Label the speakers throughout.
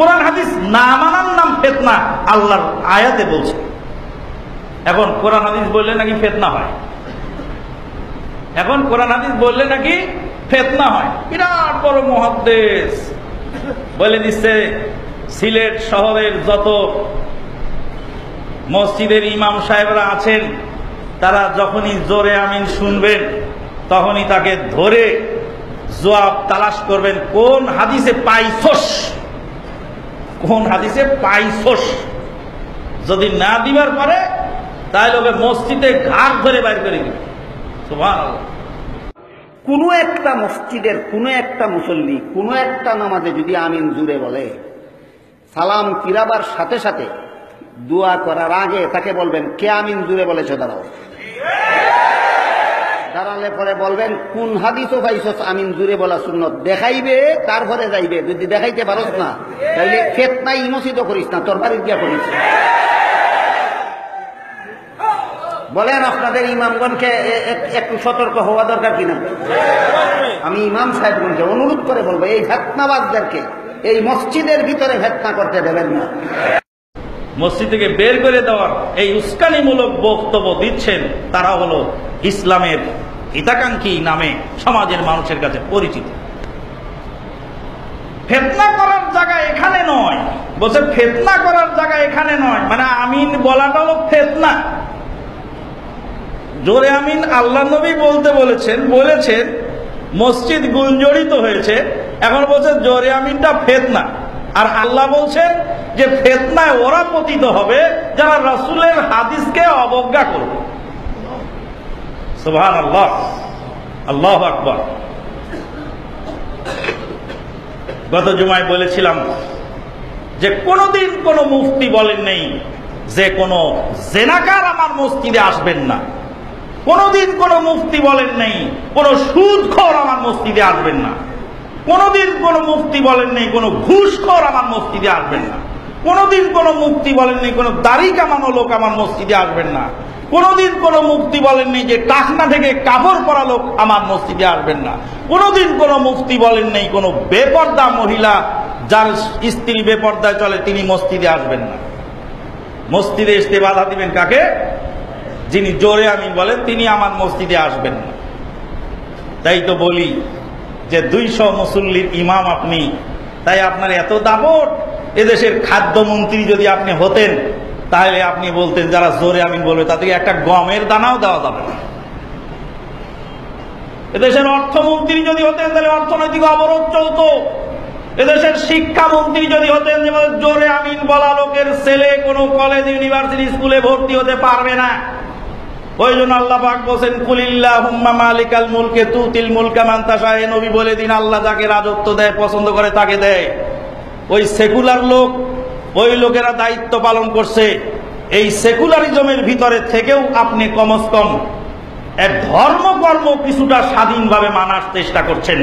Speaker 1: কোরআন হাদিস না মানার নাম ফেতনা আল্লাহর আয়াতে বলছে। এখন কোরআন হাদিস বললে নাকি ফেতনা হয়? এখন কোরআন হাদিস বললে নাকি ফেতনা হয়? বিরাট বড় মহাদেশ বলে দিচ্ছে, সিলেট শহরের যত মসজিদের ইমাম সাহেবরা আছেন, তারা যখনই জোরে আমিন শুনবেন, তখনই তাকে ধরে জবাব তালাশ করবেন, কোন হাদিসে পাইছস? কোন হাদিসে পাইছস? যদি না দিবার পরে তাহলে ওকে মসজিদে ঘাট ধরে বাইর করে দিবে।
Speaker 2: কোনো একটা মসজিদের কোনো একটা মুসল্লি কোনো একটা নামাজে যদি আমিন জুড়ে বলে, সালাম ফিরাবার সাথে সাথে দোয়া করার আগে তাকে বলবেন, কে আমিন জুড়ে বলেছ, দাঁড়াও। দাঁড়ালে পরে বলবেন, কোন হাদিসও পাইছস? আমিন জুড়ে বলা শূন্য দেখাইবে, তারপরে যাইবে। যদি দেখাইতে পারস না, তাইলে ফেতনা ইমসিত করিস না, তোর বাড়ির গিয়া করিস বলেন, আপনাদের ইমামগণকে একটু সতর্ক হওয়া দরকার কিনা? আমি ইমাম সাহেবগণকে অনুরোধ করে বলব, এই ভেতনাবাজদেরকে এই মসজিদের ভিতরে ভেতনা করতে দেবেন না।
Speaker 1: মসজিদ থেকে বের করে দেওয়ার এই উস্কানিমূলক বক্তব্য দিচ্ছেন তারা হলো ইসলামের হিতাকাঙ্ক্ষী নামে সমাজের মানুষের কাছে পরিচিত। ফেতনা করার জায়গা এখানে নয়। বলছে, ফেতনা করার জায়গা এখানে নয়। মানে আমিন বলাটা হলো ফেতনা। জোরে আমিন, আল্লাহ নবী বলতে বলেছেন বলেছেন, মসজিদ গুঞ্জরিত হয়েছে। এখন বলছে, জোরে আমিনটা ফেতনা। আর আল্লাহ বলছেন যে ফেতনায় ওরা পতিত হবে, যারা রাসূলের হাদিসকে অবজ্ঞা করবে। আল্লাহ আল্লাহ আকবর। গত জুমায় বলেছিলাম যে কোনোদিন কোনো মুফতি বলেন নেই যে কোনো জেনাকার আমার মসজিদে আসবেন না। কোনোদিন কোনো মুফতি বলেন নেই কোনো সুদখোর আমার মসজিদে আসবেন না। কোনোদিন কোনো মুফতি বলেন নেই কোনো ঘুষখোর আমার মসজিদে আসবেন না। কোনোদিন কোনো মুক্তি বলেননি, কোনো দাড়ি কামানো লোক আমার মসজিদে আসবেন না। কোনোদিন কোনো মুক্তি বলেননি যে টাকনা থেকে কাপড় পরা লোক আমার মসজিদে আসবেন না। কোনোদিন কোনো মুক্তি বলেন নেই কোনো বেপর্দা মহিলা যার স্ত্রী বেপর্দায় চলে, তিনি মসজিদে আসবেন না। মসজিদে আসতে বাধা দিবেন কাকে? যিনি জোরে আমি বলেন, তিনি আমার মসজিদে আসবেন না। তাই তো বলি যে দুইশো মুসল্লির ইমাম আপনি, তাই আপনার এত দাপট। এদেশের খাদ্যমন্ত্রী যদি আপনি হতেন, তাহলে আপনি বলতেন, যারা জোরে আমি বলবে, তাদেরকে একটা গমের দানাও দেওয়া যাবে না। এদেশের অর্থমন্ত্রী যদি হতেন, তাহলে অর্থনৈতিক অবরোধ চলতো। এদেশের শিক্ষামন্ত্রী যদি হতেন, যেমন জোরে আমিন বলা লোকের ছেলে কোনো কলেজ ইউনিভার্সিটি স্কুলে ভর্তি হতে পারবে না। ওই জন্য আল্লাহ পাক বলছেন কুলিল্লাহ হুম্মা মালিকাল মুলকে তু তিল মুলকা মান্তাসা নবী বলে দিন, আল্লাহ যাকে রাজত্ব দেয়, পছন্দ করে তাকে দেয়। ওই সেকুলার লোক, ওই লোকেরা দায়িত্ব পালন করছে। এই সেকুলারিজমের ভিতরে থেকেও আপনি কমস কম এক ধর্মকর্ম কিছুটা স্বাধীনভাবে মানার চেষ্টা করছেন।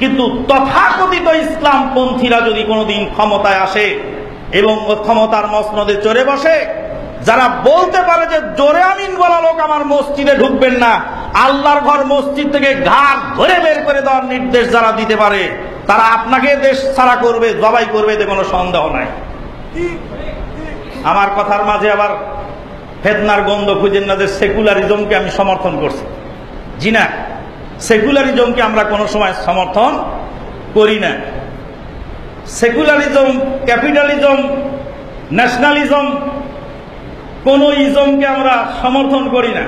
Speaker 1: কিন্তু তথাকথিত ইসলাম পন্থীরা যদি কোনোদিন ক্ষমতায় আসে এবং ক্ষমতার মসনদে চড়ে বসে, যারা বলতে পারে যে জোরে আমিন বলা লোক আমার মসজিদে ঢুকবেন না, আল্লাহর ঘর মসজিদ থেকে ঘাট ধরে বের করে দেওয়ার নির্দেশ যারা দিতে পারে তারা আপনাকে দেশ ছাড়া করবে, জবাই করবে, এতে কোনো সন্দেহ নাই। আমার কথার মাঝে আবার ফেতনার গন্ধ খুঁজেন না যে সেকুলারিজমকে আমি সমর্থন করছি। জি না, সেকুলারিজমকে আমরা কোনো সময় সমর্থন করি না। সেকুলারিজম, ক্যাপিটালিজম, ন্যাশনালিজম, কোনো ইজমকে আমরা সমর্থন করি না।